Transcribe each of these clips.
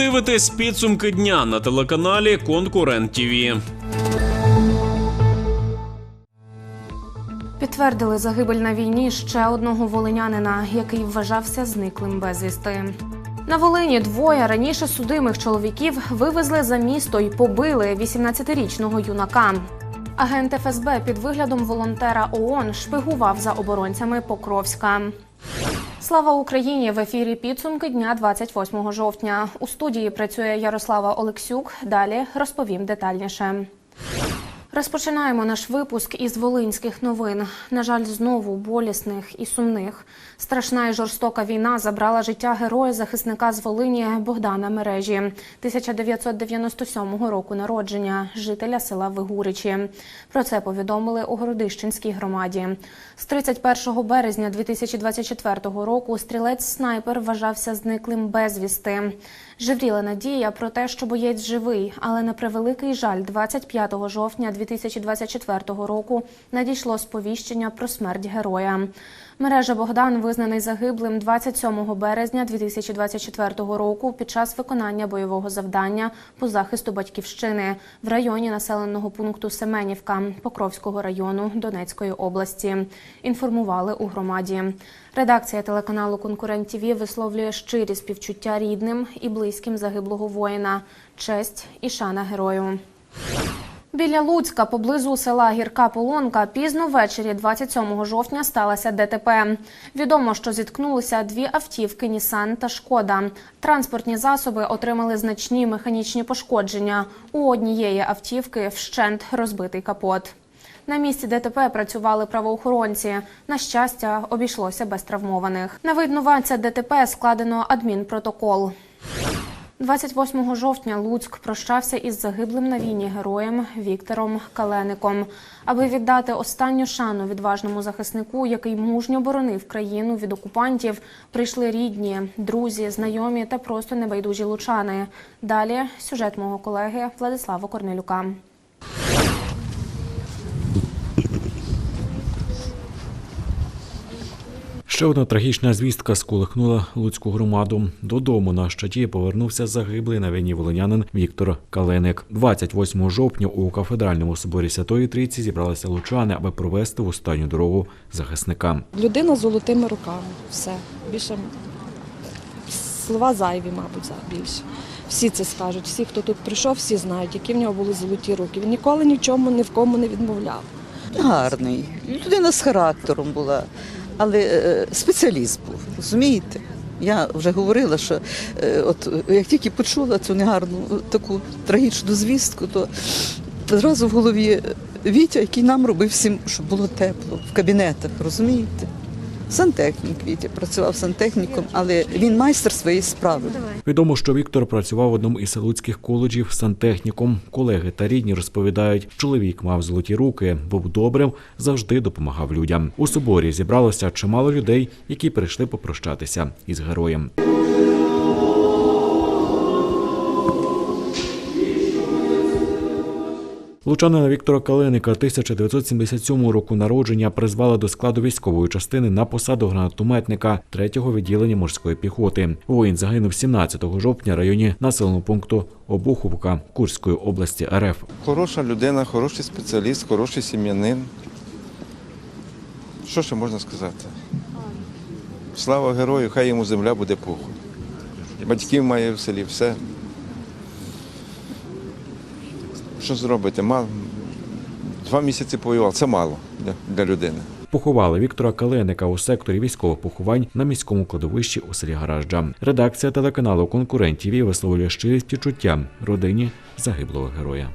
дивитесь підсумки дня на телеканалі Конкурент ТІВІ. Підтвердили загибель на війні ще одного волинянина, який вважався зниклим безвісти. На Волині двоє раніше судимих чоловіків вивезли за місто й побили 18-річного юнака. Агент ФСБ під виглядом волонтера ООН шпигував за оборонцями Покровська. Слава Україні! В ефірі підсумки дня 28 жовтня. У студії працює Ярослава Олексюк. Далі розповім детальніше. Розпочинаємо наш випуск із волинських новин. На жаль, знову болісних і сумних. Страшна і жорстока війна забрала життя героя захисника з Волині Богдана Мережі, 1997 року народження, жителя села Вигуричі. Про це повідомили у Городищенській громаді. З 31 березня 2024 року стрілець-снайпер вважався зниклим безвісти. Живріла надія про те, що боєць живий, але на превеликий жаль, 25 жовтня 2024 року надійшло сповіщення про смерть героя. Мережа Богдан визнаний загиблим 27 березня 2024 року під час виконання бойового завдання по захисту батьківщини в районі населеного пункту Семенівка Покровського району Донецької області. Інформували у громаді. Редакція телеканалу Конкурент ТІВІ висловлює щирі співчуття рідним і близьким загиблого воїна, честь і шана герою. Біля Луцька, поблизу села Гірка Полонка, пізно ввечері 27 жовтня сталося ДТП. Відомо, що зіткнулися дві автівки Нісан та Шкода. Транспортні засоби отримали значні механічні пошкодження. У однієї автівки вщент розбитий капот. На місці ДТП працювали правоохоронці. На щастя, обійшлося без травмованих. На винуватця ДТП складено адмінпротокол. 28 жовтня Луцьк прощався із загиблим на війні героєм Віктором Калеником. Аби віддати останню шану відважному захиснику, який мужньо боронив країну від окупантів, прийшли рідні, друзі, знайомі та просто небайдужі лучани. Далі сюжет мого колеги Владислава Корнелюка. Ще одна трагічна звістка сколихнула Луцьку громаду. Додому на щаті повернувся загиблий на війні волинянин Віктор Каленик. 28 жовтня у кафедральному соборі Святої Трійці зібралися лучани, аби провести в останню дорогу захисника. Людина з золотими руками. Все. Більше слова зайві, мабуть, за- більше. Всі це скажуть. Всі, хто тут прийшов, всі знають, які в нього були золоті руки. Він ніколи ні в чому, ні в кому не відмовляв. Гарний. Людина з характером була, але е, спеціаліст був, розумієте? Я вже говорила, що е, от е, як тільки почула цю негарну е, таку трагічну звістку, то зразу в голові Вітя, який нам робив всім, щоб було тепло в кабінетах, розумієте? Сантехнік Вітя працював сантехніком, але він майстер своєї справи. Відомо, що Віктор працював в одному із луцьких коледжів сантехніком. Колеги та рідні розповідають, чоловік мав золоті руки, був добрим, завжди допомагав людям. У соборі зібралося чимало людей, які прийшли попрощатися із героєм. Лучанина Віктора Каленика 1977 року народження призвали до складу військової частини на посаду гранатометника 3-го відділення морської піхоти. Воїн загинув 17 жовтня в районі населеного пункту Обуховка Курської області РФ. Хороша людина, хороший спеціаліст, хороший сім'янин. Що ще можна сказати? Слава герою, хай йому земля буде пухом. Батьків має в селі, все. Що зробити? Мал... Два місяці повоював, це мало для, людини. Поховали Віктора Каленика у секторі військових поховань на міському кладовищі у селі Гаражджа. Редакція телеканалу Конкурент ТІВІ висловлює і чуття родині загиблого героя.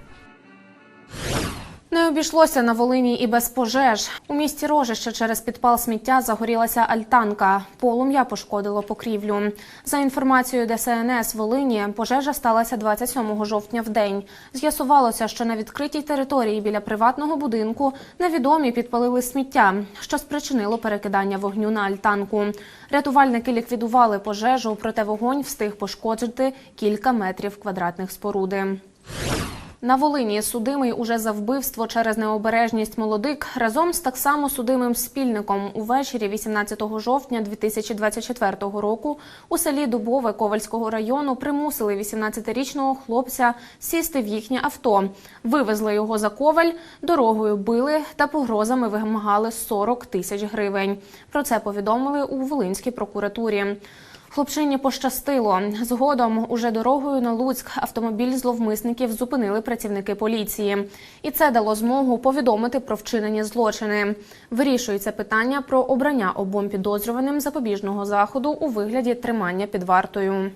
Не обійшлося на Волині і без пожеж. У місті Рожище через підпал сміття загорілася альтанка. Полум'я пошкодило покрівлю. За інформацією ДСНС Волині, пожежа сталася 27 жовтня в день. З'ясувалося, що на відкритій території біля приватного будинку невідомі підпалили сміття, що спричинило перекидання вогню на альтанку. Рятувальники ліквідували пожежу, проте вогонь встиг пошкодити кілька метрів квадратних споруди. На Волині судимий уже за вбивство через необережність молодик разом з так само судимим спільником увечері 18 жовтня 2024 року у селі Дубове Ковальського району примусили 18-річного хлопця сісти в їхнє авто. Вивезли його за коваль, дорогою били та погрозами вимагали 40 тисяч гривень. Про це повідомили у Волинській прокуратурі. Хлопчині пощастило. Згодом уже дорогою на Луцьк автомобіль зловмисників зупинили працівники поліції, і це дало змогу повідомити про вчинені злочини. Вирішується питання про обрання обом підозрюваним запобіжного заходу у вигляді тримання під вартою.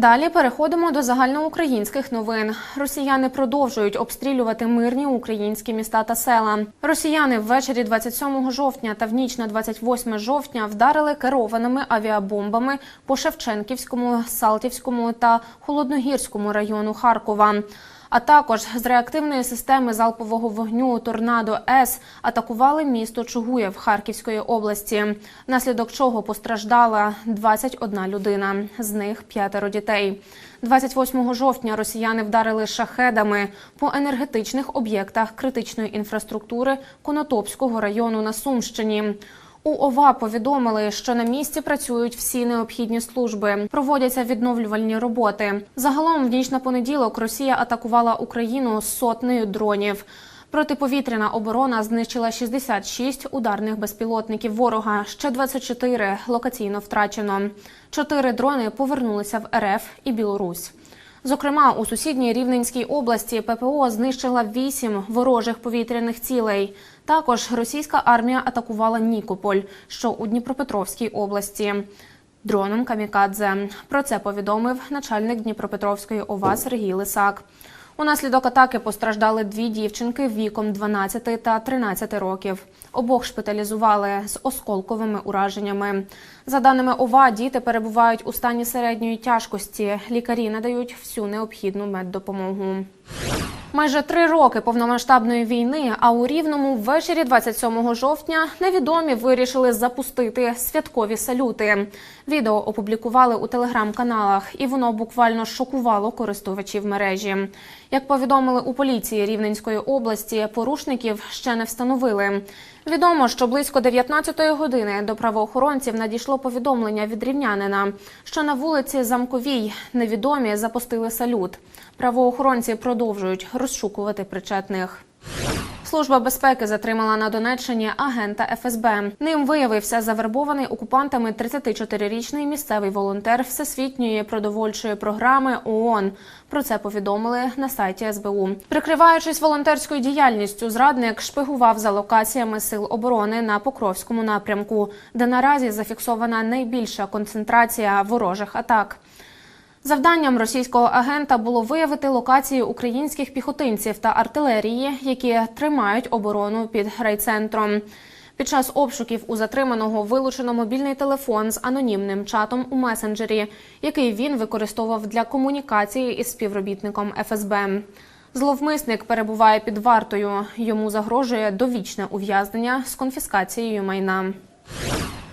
Далі переходимо до загальноукраїнських новин. Росіяни продовжують обстрілювати мирні українські міста та села. Росіяни ввечері 27 жовтня та в ніч на 28 жовтня вдарили керованими авіабомбами по Шевченківському, Салтівському та Холодногірському району Харкова. А також з реактивної системи залпового вогню Торнадо С атакували місто Чугуєв Харківської області, внаслідок чого постраждала 21 людина, з них п'ятеро дітей. 28 жовтня росіяни вдарили шахедами по енергетичних об'єктах критичної інфраструктури Конотопського району на Сумщині. У ОВА повідомили, що на місці працюють всі необхідні служби, проводяться відновлювальні роботи. Загалом, в ніч на понеділок Росія атакувала Україну сотнею дронів. Протиповітряна оборона знищила 66 ударних безпілотників ворога. Ще 24 локаційно втрачено. Чотири дрони повернулися в РФ і Білорусь. Зокрема, у сусідній Рівненській області ППО знищила вісім ворожих повітряних цілей. Також російська армія атакувала Нікополь, що у Дніпропетровській області. Дроном Камікадзе. Про це повідомив начальник Дніпропетровської ОВА Сергій Лисак. Унаслідок атаки постраждали дві дівчинки віком 12 та 13 років. Обох шпиталізували з осколковими ураженнями. За даними ОВА, діти перебувають у стані середньої тяжкості. Лікарі надають всю необхідну меддопомогу. Майже три роки повномасштабної війни, а у Рівному ввечері 27 жовтня невідомі вирішили запустити святкові салюти. Відео опублікували у телеграм-каналах, і воно буквально шокувало користувачів мережі. Як повідомили у поліції Рівненської області, порушників ще не встановили. Відомо, що близько 19-ї години до правоохоронців надійшло повідомлення від рівнянина, що на вулиці Замковій невідомі запустили салют. Правоохоронці продовжують розшукувати причетних. Служба безпеки затримала на Донеччині агента ФСБ. Ним виявився завербований окупантами 34-річний місцевий волонтер Всесвітньої продовольчої програми ООН. Про це повідомили на сайті СБУ. Прикриваючись волонтерською діяльністю, зрадник шпигував за локаціями сил оборони на Покровському напрямку, де наразі зафіксована найбільша концентрація ворожих атак. Завданням російського агента було виявити локації українських піхотинців та артилерії, які тримають оборону під райцентром. Під час обшуків у затриманого вилучено мобільний телефон з анонімним чатом у месенджері, який він використовував для комунікації із співробітником ФСБ. Зловмисник перебуває під вартою. Йому загрожує довічне ув'язнення з конфіскацією майна.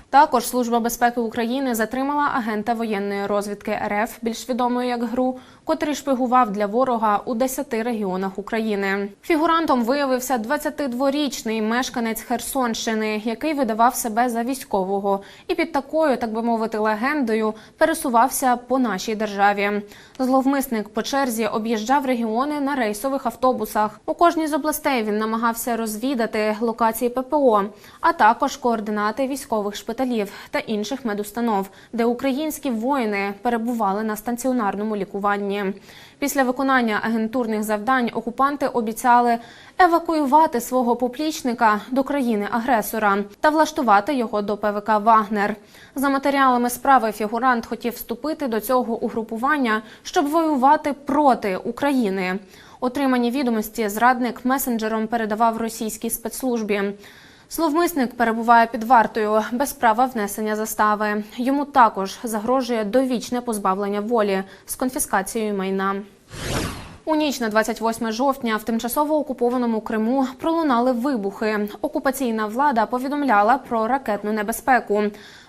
Також Служба безпеки України затримала агента воєнної розвідки РФ, більш відомої як ГРУ, котрий шпигував для ворога у 10 регіонах України. Фігурантом виявився 22-річний мешканець Херсонщини, який видавав себе за військового, і під такою, так би мовити, легендою пересувався по нашій державі. Зловмисник по черзі об'їжджав регіони на рейсових автобусах. У кожній з областей він намагався розвідати локації ППО, а також координати військових шпиталів та інших медустанов, де українські воїни перебували на стаціонарному лікуванні. Після виконання агентурних завдань окупанти обіцяли евакуювати свого поплічника до країни-агресора та влаштувати його до ПВК Вагнер. За матеріалами справи фігурант хотів вступити до цього угрупування, щоб воювати проти України. Отримані відомості зрадник месенджером передавав російській спецслужбі. Зловмисник перебуває під вартою без права внесення застави. Йому також загрожує довічне позбавлення волі з конфіскацією майна. У ніч на 28 жовтня в тимчасово окупованому Криму пролунали вибухи. Окупаційна влада повідомляла про ракетну небезпеку.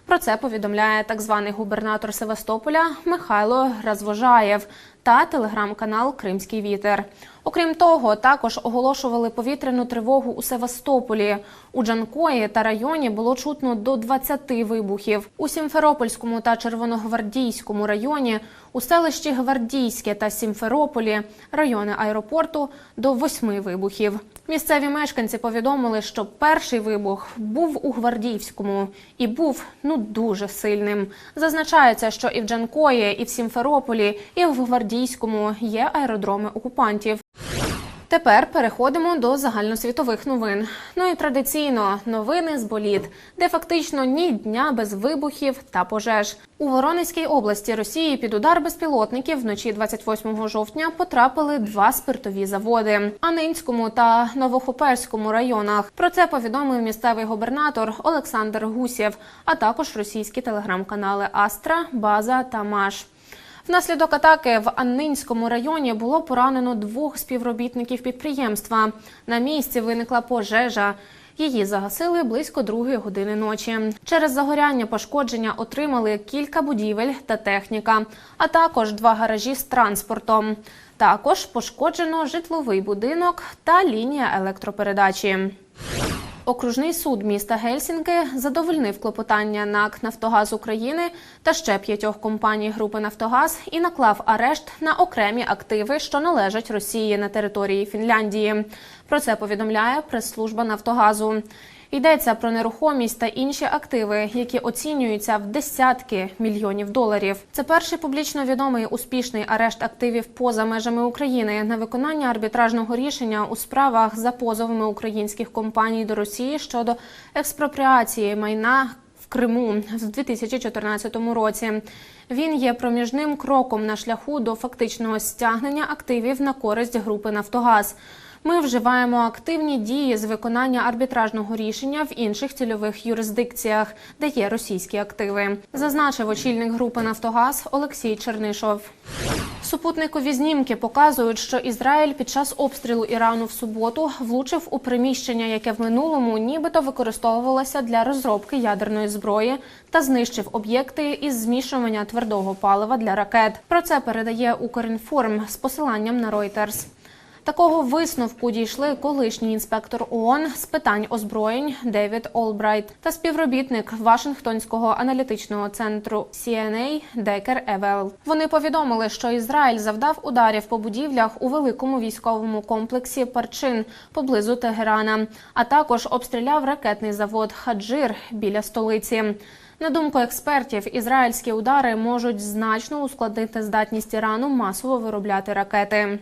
Про це повідомляє так званий губернатор Севастополя Михайло Развожаєв та телеграм-канал Кримський вітер. Окрім того, також оголошували повітряну тривогу у Севастополі. У Джанкої та районі було чутно до 20 вибухів. У Сімферопольському та Червоногвардійському районі, у селищі Гвардійське та Сімферополі, райони аеропорту до 8 вибухів. Місцеві мешканці повідомили, що перший вибух був у Гвардійському і був ну дуже сильним. Зазначається, що і в Джанкої, і в Сімферополі, і в Гвардійському є аеродроми окупантів. Тепер переходимо до загальносвітових новин. Ну і традиційно новини з боліт, де фактично ні дня без вибухів та пожеж. У Воронезькій області Росії під удар безпілотників вночі 28 жовтня потрапили два спиртові заводи Анинському та Новохоперському районах. Про це повідомив місцевий губернатор Олександр Гусєв, а також російські телеграм-канали Астра, База та Маш. Внаслідок атаки в Аннинському районі було поранено двох співробітників підприємства. На місці виникла пожежа. Її загасили близько другої години ночі. Через загоряння пошкодження отримали кілька будівель та техніка, а також два гаражі з транспортом. Також пошкоджено житловий будинок та лінія електропередачі. Окружний суд міста Гельсінки задовольнив клопотання НАК Нафтогаз України та ще п'ятьох компаній групи Нафтогаз і наклав арешт на окремі активи, що належать Росії на території Фінляндії. Про це повідомляє прес-служба Нафтогазу. Йдеться про нерухомість та інші активи, які оцінюються в десятки мільйонів доларів. Це перший публічно відомий успішний арешт активів поза межами України на виконання арбітражного рішення у справах за позовами українських компаній до Росії щодо експропріації майна. Криму в 2014 році він є проміжним кроком на шляху до фактичного стягнення активів на користь групи Нафтогаз. Ми вживаємо активні дії з виконання арбітражного рішення в інших цільових юрисдикціях, де є російські активи, зазначив очільник групи Нафтогаз Олексій Чернишов. Супутникові знімки показують, що Ізраїль під час обстрілу Ірану в суботу влучив у приміщення, яке в минулому нібито використовувалося для розробки ядерної зброї, та знищив об'єкти із змішування твердого палива для ракет. Про це передає Укрінформ з посиланням на Reuters. Такого висновку дійшли колишній інспектор ООН з питань озброєнь Девід Олбрайт та співробітник Вашингтонського аналітичного центру CNA Декер Евел. Вони повідомили, що Ізраїль завдав ударів по будівлях у великому військовому комплексі Парчин поблизу Тегерана, а також обстріляв ракетний завод Хаджир біля столиці. На думку експертів, ізраїльські удари можуть значно ускладнити здатність Ірану масово виробляти ракети.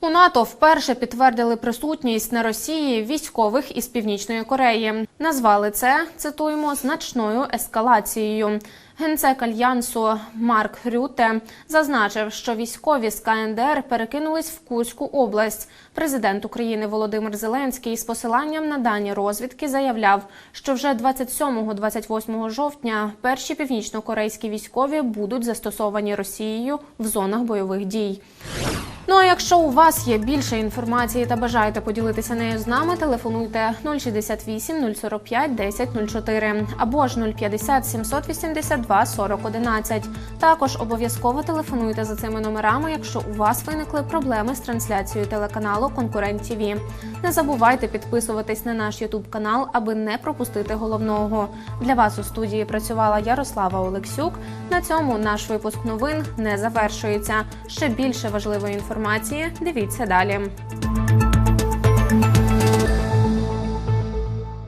У НАТО вперше підтвердили присутність на Росії військових із Північної Кореї. Назвали це цитуємо значною ескалацією. Генсек альянсу Марк Рюте зазначив, що військові з КНДР перекинулись в Курську область. Президент України Володимир Зеленський з посиланням на дані розвідки заявляв, що вже 27-28 жовтня перші північно-корейські військові будуть застосовані Росією в зонах бойових дій. Ну а якщо у вас є більше інформації та бажаєте поділитися нею з нами, телефонуйте 068 045 10 04 або ж 050 782 40 11. Також обов'язково телефонуйте за цими номерами, якщо у вас виникли проблеми з трансляцією телеканалу Конкурент ТІВІ. Не забувайте підписуватись на наш Ютуб канал, аби не пропустити головного. Для вас у студії працювала Ярослава Олексюк. На цьому наш випуск новин не завершується. Ще більше важливої інформації дивіться далі.